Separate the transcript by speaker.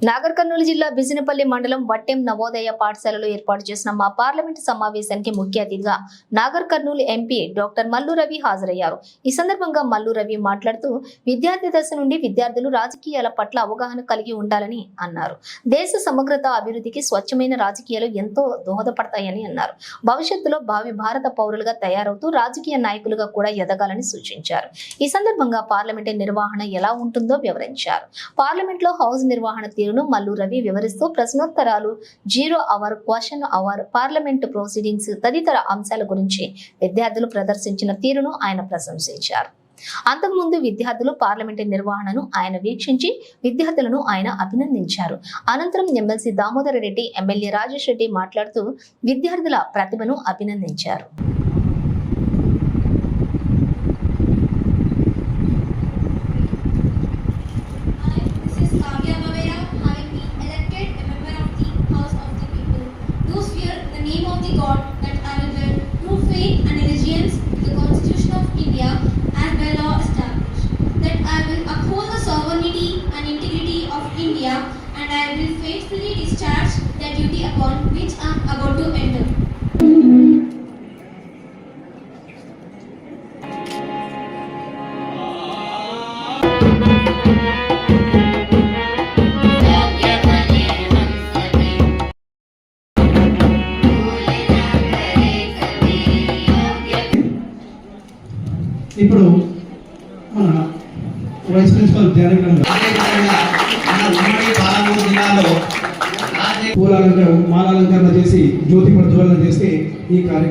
Speaker 1: నాగర్ కర్నూలు జిల్లా బిజినపల్లి మండలం వట్టెం నవోదయ పాఠశాలలో ఏర్పాటు చేసిన మా పార్లమెంటు సమావేశానికి ముఖ్య అతిథిగా నాగర్ కర్నూలు ఎంపీ డాక్టర్ మల్లు రవి హాజరయ్యారు. ఈ సందర్భంగా మల్లు రవి మాట్లాడుతూ విద్యార్థి దశ నుండి విద్యార్థులు రాజకీయాల పట్ల అవగాహన కలిగి ఉండాలని అన్నారు. దేశ సమగ్రత అభివృద్ధికి స్వచ్ఛమైన రాజకీయాలు ఎంతో దోహదపడతాయని అన్నారు. భవిష్యత్తులో భావి భారత పౌరులుగా తయారవుతూ రాజకీయ నాయకులుగా కూడా ఎదగాలని సూచించారు. ఈ సందర్భంగా పార్లమెంటు నిర్వహణ ఎలా ఉంటుందో వివరించారు. పార్లమెంట్లో హౌస్ నిర్వహణ తీరును మల్లు రవి వివరిస్తూ ప్రశ్నోత్తరాలు zero hour question hour parliament proceedings తదితర అంశాల గురించి విద్యార్థులు ప్రదర్శించిన తీరును ఆయన ప్రశంసించారు. అంతకుముందు విద్యార్థులు పార్లమెంటు నిర్వహణను ఆయన వీక్షించి విద్యార్థులను ఆయన అభినందించారు. అనంతరం ఎమ్మెల్సీ దామోదర్ రెడ్డి ఎమ్మెల్యే రాజేష్ రెడ్డి మాట్లాడుతూ విద్యార్థుల ప్రతిభను అభినందించారు.
Speaker 2: God that I will bear true faith and allegiance to the Constitution of India as by law established. That I will uphold the sovereignty and integrity of India and I will faithfully discharge the duty upon which I am about to enter.
Speaker 3: ఇప్పుడు మన vice principal Jayaram
Speaker 4: జిల్లాలో
Speaker 3: పూలాలంకరణ మాలాలంకరణ చేసి జ్యోతి ప్రజ్వలన చేస్తే ఈ కార్యక్రమం